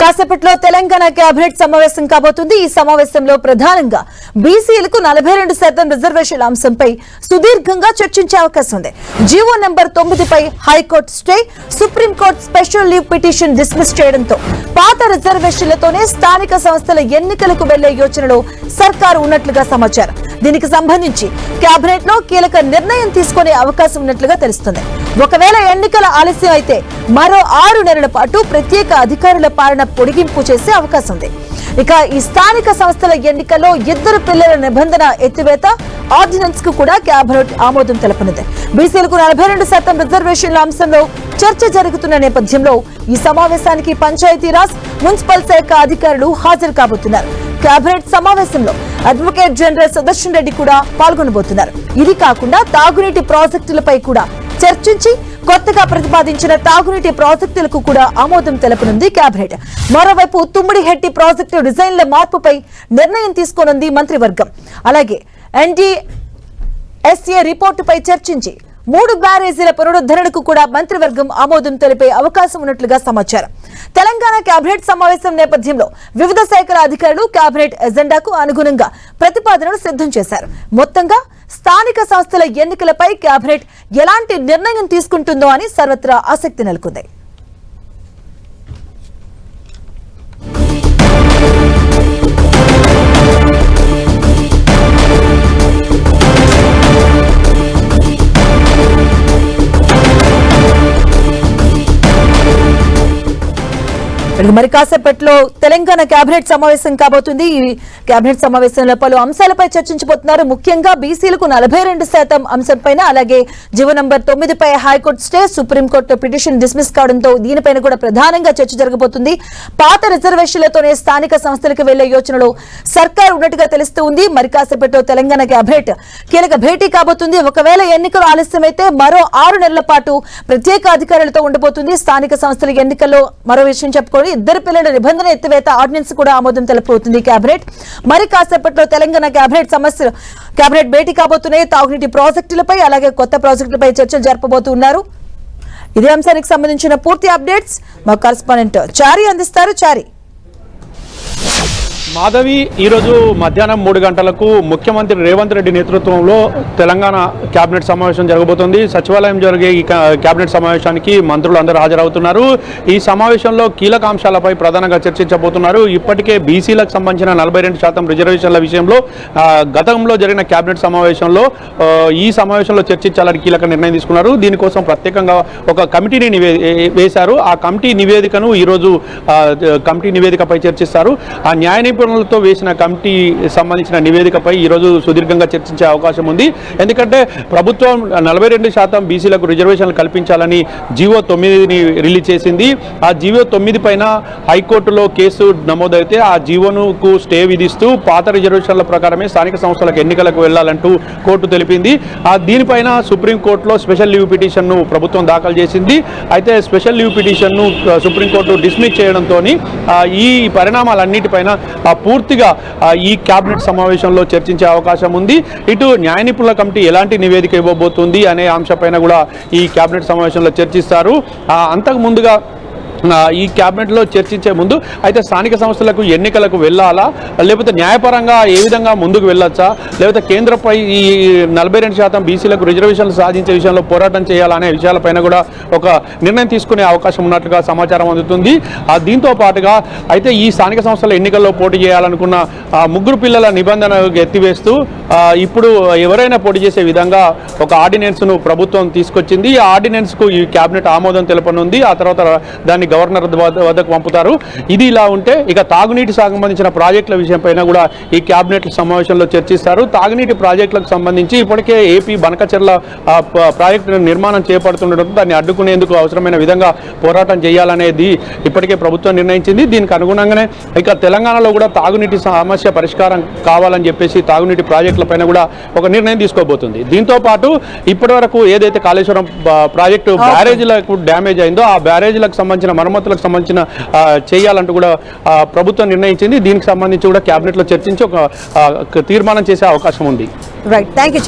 కాసేపట్లో తెలంగాణ కేబినెట్ సమావేశం కాబోతుంది. ఈ సమావేశంలో ప్రధానంగా బీసీలకు నలభై రెండు శాతం రిజర్వేషన్ల అంశంపై సుదీర్ఘంగా చర్చించే అవకాశం ఉంది. GO number తొమ్మిదిపై high court stay supreme court special leave petition dismiss చేయడంతో పాత రిజర్వేషన్లతోనే స్థానిక సంస్థల ఎన్నికలకు వెళ్ళే యోచనలో సర్కారు ఉన్నట్లుగా సమాచారం. దీనికి సంబంధించి కేబినెట్లో కీలక నిర్ణయం తీసుకునే అవకాశం ఉన్నట్లుగా తెలుస్తుంది. ఒకవేళ ఎన్నికల ఆలస్యం అయితే మరో ఆరు నెలల పాటు ప్రత్యేక అధికారుల పాలన పొడిగింపు చేసే అవకాశం ఉంది. ఇక ఈ స్థానిక సంస్థల ఎన్నికల్లో ఇద్దరు పిల్లల నిబంధన ఎత్తివేత ఆర్డినెన్స్కు కూడా క్యాబినెట్ ఆమోదం తెలపనుంది. బీసీలకు నలభై రెండు శాతం రిజర్వేషన్ల అంశంలో చర్చ జరుగుతున్న నేపథ్యంలో ఈ సమావేశానికి పంచాయతీరాజ్ మున్సిపల్ శాఖ అధికారులు హాజరు కాబోతున్నారు. కేబినెట్ సమావేశంలో అడ్వకేట్ జనరల్ సుదర్శన్ రెడ్డి కూడా పాల్గొనబోతున్నారు. ఇది కాకుండా తాగునీటి ప్రాజెక్టులపై కూడా చర్చించి కొత్తగా ప్రతిపాదించిన తాగునీటి ప్రాజెక్టులకు కూడా ఆమోదం తెలపనుంది కేబినెట్ మరోవైపు తుమ్మిడిహెట్టి ప్రాజెక్టు డిజైన్ల మార్పుపై నిర్ణయం తీసుకోనుంది మంత్రివర్గం. అలాగే ఎన్డీ ఎస్ఏ రిపోర్టుపై చర్చించి మూడు బ్యారేజీల పునరుద్ధరణకు కూడా మంత్రివర్గం ఆమోదం తెలిపే అవకాశం ఉన్నట్లుగా సమాచారం. తెలంగాణ కేబినెట్ సమావేశం నేపథ్యంలో వివిధ శాఖల అధికారులు కేబినెట్ ఎజెండాకు అనుగుణంగా ప్రతిపాదనలు సిద్ధం చేశారు. మొత్తంగా స్థానిక సంస్థల ఎన్నికలపై కేబినెట్ ఎలాంటి నిర్ణయం తీసుకుంటుందో అని సర్వత్రా ఆసక్తి నెలకొంది. మరి కాసేపట్లో తెలంగాణ కేబినెట్ సమావేశం కాబోతుంది. ఈ కేబినెట్ సమావేశంలో పలు అంశాలపై చర్చించబోతున్నారు. ముఖ్యంగా బీసీలకు నలభై రెండు శాతం అంశంపైన అలాగే GO number తొమ్మిదిపై high court stay supreme court petition dismiss కావడంతో దీనిపైన కూడా ప్రధానంగా చర్చ జరగబోతుంది. పాత రిజర్వేషన్లతోనే స్థానిక సంస్థలకు వెళ్ళే యోచనలో సర్కార్ ఉన్నట్టుగా తెలుస్తూ ఉంది. మరి కాసేపట్లో తెలంగాణ కేబినెట్ కీలక భేటీ కాబోతుంది. ఒకవేళ ఎన్నికలు ఆలస్యమైతే మరో ఆరు నెలల పాటు ప్రత్యేక అధికారులతో ఉండబోతుంది. స్థానిక సంస్థల ఎన్నికల్లో మరో విషయం చెప్పుకోవాలి ఇద్దరు పిల్లల నిబంధన ఎత్తివేత ఆర్డినెన్స్ కూడా ఆమోదం తెలపబోతుంది కేబినెట్ మరి కాసేపట్లో తెలంగాణ కేబినెట్ సమస్యలు కేబినెట్ భేటీ కాబోతున్నాయి. తాగునీటి ప్రాజెక్టులపై అలాగే కొత్త ప్రాజెక్టులపై చర్చలు జరపబోతున్నారు ఇదే అంశానికి సంబంధించిన పూర్తి అప్డేట్స్ మా కరస్పాండెంట్ చారి అందిస్తారు. చారి. మాధవి ఈరోజు మధ్యాహ్నం మూడు గంటలకు ముఖ్యమంత్రి రేవంత్ రెడ్డి నేతృత్వంలో తెలంగాణ కేబినెట్ సమావేశం జరగబోతోంది. సచివాలయం జరిగే ఈ క్యాబినెట్ కేబినెట్ సమావేశానికి మంత్రులు అందరూ హాజరవుతున్నారు. ఈ సమావేశంలో కీలక అంశాలపై ప్రధానంగా చర్చించబోతున్నారు. ఇప్పటికే బీసీలకు సంబంధించిన నలభై రెండు శాతం రిజర్వేషన్ల విషయంలో గతంలో జరిగిన కేబినెట్ సమావేశంలో ఈ సమావేశంలో చర్చించాలని కీలక నిర్ణయం తీసుకున్నారు. దీనికోసం ప్రత్యేకంగా ఒక కమిటీని వేశారు. ఆ కమిటీ నివేదికను ఈరోజు కమిటీ నివేదికపై చర్చిస్తారు. ఆ న్యాయ నిపుణులతో వేసిన కమిటీ సంబంధించిన నివేదికపై ఈరోజు సుదీర్ఘంగా చర్చించే అవకాశం ఉంది. ఎందుకంటే ప్రభుత్వం నలభై రెండు శాతం బీసీలకు రిజర్వేషన్లు కల్పించాలని జీవో తొమ్మిదిని రిలీజ్ చేసింది. ఆ జీవో తొమ్మిది పైన హైకోర్టులో కేసు నమోదైతే ఆ జీవోనుకు స్టే విధిస్తూ పాత రిజర్వేషన్ల ప్రకారమే స్థానిక సంస్థలకు ఎన్నికలకు వెళ్ళాలంటూ కోర్టు తెలిపింది. ఆ దీనిపైన సుప్రీంకోర్టులో స్పెషల్ లీవ్ పిటిషన్ను ప్రభుత్వం దాఖలు చేసింది. అయితే స్పెషల్ లీవ్ పిటిషన్ను సుప్రీంకోర్టు డిస్మిస్ చేయడంతో ఈ పరిణామాలన్నిటిపైన పూర్తిగా ఈ కేబినెట్ సమావేశంలో చర్చించే అవకాశం ఉంది. ఇటు న్యాయ నిపుణుల కమిటీ ఎలాంటి నివేదిక ఇవ్వబోతుంది అనే అంశపైన కూడా ఈ కేబినెట్ సమావేశంలో చర్చిస్తారు. అంతకు ముందుగా ఈ క్యాబినెట్లో చర్చించే ముందు అయితే స్థానిక సంస్థలకు ఎన్నికలకు వెళ్ళాలా? లేకపోతే న్యాయపరంగా ఏ విధంగా ముందుకు వెళ్ళొచ్చా? లేకపోతే కేంద్రపై ఈ నలభై రెండు శాతం బీసీలకు రిజర్వేషన్లు సాధించే విషయంలో పోరాటం చేయాలనే విషయాలపైన కూడా ఒక నిర్ణయం తీసుకునే అవకాశం ఉన్నట్లుగా సమాచారం అందుతుంది. దీంతో పాటుగా అయితే ఈ స్థానిక సంస్థల ఎన్నికల్లో పోటీ చేయాలనుకున్న ముగ్గురు పిల్లల నిబంధన ఎత్తివేస్తూ ఇప్పుడు ఎవరైనా పోటీ చేసే విధంగా ఒక ఆర్డినెన్స్ను ప్రభుత్వం తీసుకొచ్చింది. ఈ ఆర్డినెన్స్కు ఈ కేబినెట్ ఆమోదం తెలపనుంది. ఆ తర్వాత దాన్ని గవర్నర్ వద్ద- వద్దకు పంపుతారు. ఇది ఇలా ఉంటే ఇక తాగునీటి సంబంధించిన ప్రాజెక్టుల విషయంపైన కూడా ఈ కేబినెట్ సమావేశంలో చర్చిస్తారు. తాగునీటి ప్రాజెక్టులకు సంబంధించి ఇప్పటికే ఏపీ బనకచెర్ల ప్రాజెక్టు నిర్మాణం చేపడుతుండటంతో దాన్ని అడ్డుకునేందుకు అవసరమైన విధంగా పోరాటం చేయాలనేది ఇప్పటికే ప్రభుత్వం నిర్ణయించింది. దీనికి అనుగుణంగానే ఇక తెలంగాణలో కూడా తాగునీటి సమస్య పరిష్కారం కావాలని చెప్పేసి తాగునీటి ప్రాజెక్టులపైన కూడా ఒక నిర్ణయం తీసుకోబోతుంది. దీంతో పాటు ఇప్పటివరకు ఏదైతే కాళేశ్వరం ప్రాజెక్టు బ్యారేజీలకు డ్యామేజ్ అయిందో ఆ బ్యారేజీలకు సంబంధించిన మరమ్మతులకు సంబంధించిన చేయాలంటూ కూడా ప్రభుత్వం నిర్ణయించింది. దీనికి సంబంధించి కూడా క్యాబినెట్లో చర్చించి ఒక తీర్మానం చేసే అవకాశం ఉంది. Right thank you